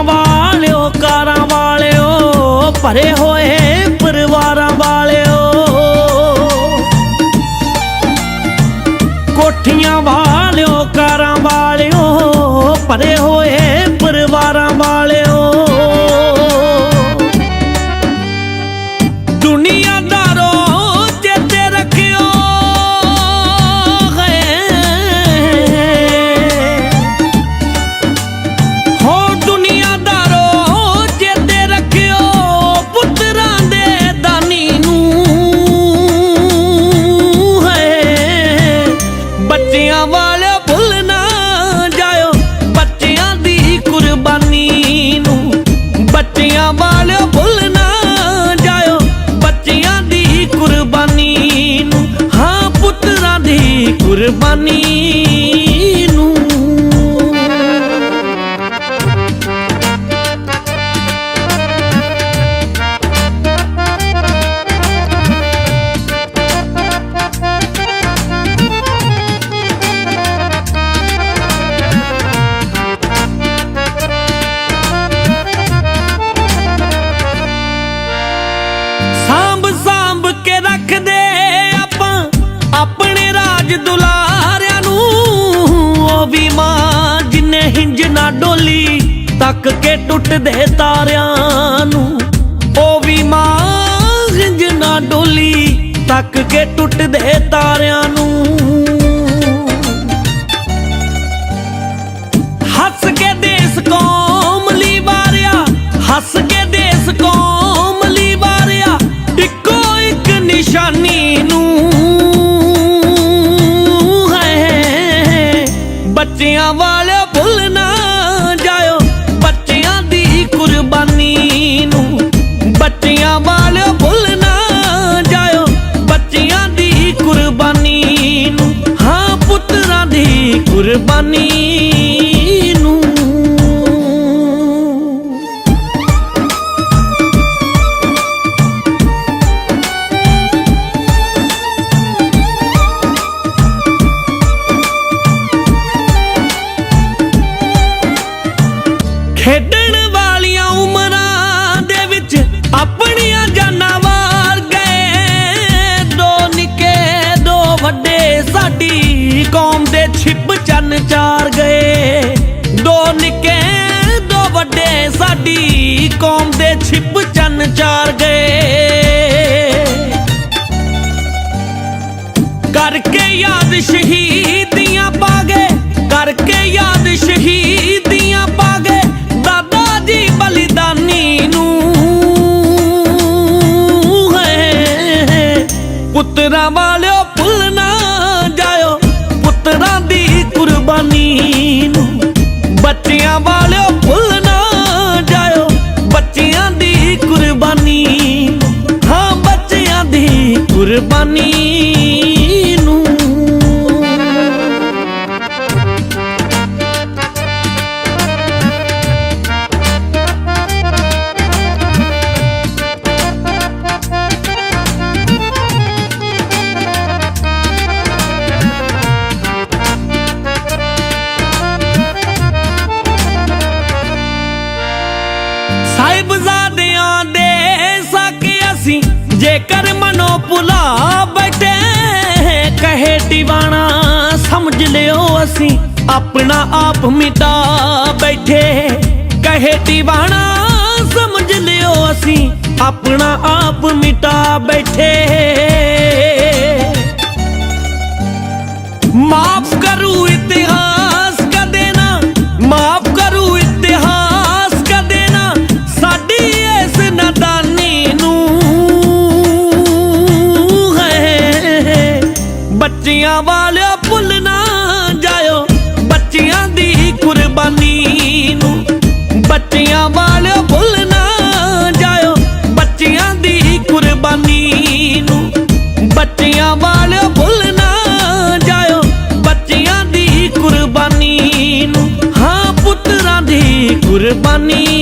ਕੋਠੀਆਂ ਵਾਲਿਓ ਕਾਰਾਂ ਵਾਲਿਓ ਭਰੇ ਹੋਏ ਨਾ ਤੱਕ ਕੇ ਟੁੱਟਦੇ ਤਾਰਿਆਂ ਨੂੰ। ਉਹ ਵੀ ਮਾਂ ਜਿੰਨਾ ਡੋਲੀ ਤੱਕ ਕੇ ਟੁੱਟਦੇ ਤਾਰਿਆਂ ਨੂੰ। ਕੁਰਬਾਨੀ ਨੂੰ। ਖੇਡਣ ਵਾਲੀਆਂ ਉਮਰਾਂ ਦੇ ਵਿੱਚ ਆਪਣੀਆਂ ਜਾਨਾਂ ਵਾਰ ਗਏ ਦੋ ਨਿੱਕੇ, ਦੋ ਵੱਡੇ, ਸਾਡੀ ਕੌਮ ਦੇ ਛਿਪ ਚੰਨ ਚਾਰ ਗਏ। ਦੋ ਨਿੱਕੇ, ਦੋ ਵੱਡੇ, ਸਾਡੀ ਕੌਮ ਦੇ ਛਿਪ ਚੰਨ ਚਾਰ ਗਏ। ਕਰਕੇ ਯਾਦ ਸ਼ਹੀਦੀਆਂ ਪਾਗੇ ਕਰਕੇ ਯਾਦ ਸ਼ਹੀਦੀਆਂ ਪਾਗੇ ਦਾਦਾ ਜੀ ਬਲੀਦਾਨੀ ਨੂੰ। ਹੈ, ਪੁੱਤਰਾਂ ਵਾਲ ਕੁਰਬਾਨੀ ਨੂੰ ਬੱਚਿਆਂ ਸਾਹਿਬਜ਼ਾਦਿਆਂ ਦੇ ਸਾਕੇ ਅਸੀਂ ਜੇਕਰ ਮਨੋ ਭੁਲਾ ਬੈਠੇ ਕਹੇ ਦੀਵਾਨਾ, ਸਮਝ ਲਿਓ ਅਸੀਂ, ਆਪਣਾ ਆਪ ਮਿਟਾ ਬੈਠੇ ਕਹੇ ਦੀਵਾਨਾ, ਸਮਝ ਲਿਓ ਅਸੀਂ, ਆਪਣਾ ਆਪ ਮਿਟਾ ਬੈਠੇ ਬੱਚਿਆਂ ਵਾਲਿਓ ਭੁੱਲ ਨਾ ਜਾਇਓ। ਬੱਚਿਆਂ ਦੀ ਕੁਰਬਾਨੀ ਨੂੰ ਬੱਚਿਆਂ ਵਾਲਿਓ ਭੁੱਲ ਨਾ ਜਾਇਓ। ਬੱਚਿਆਂ ਦੀ ਕੁਰਬਾਨੀ ਨੂੰ ਬੱਚਿਆਂ ਵਾਲਿਓ ਭੁੱਲ ਨਾ ਜਾਇਓ। ਬੱਚਿਆਂ ਦੀ ਕੁਰਬਾਨੀ ਨੂੰ ਹਾਂ ਪੁੱਤਰਾਂ ਦੀ ਕੁਰਬਾਨੀ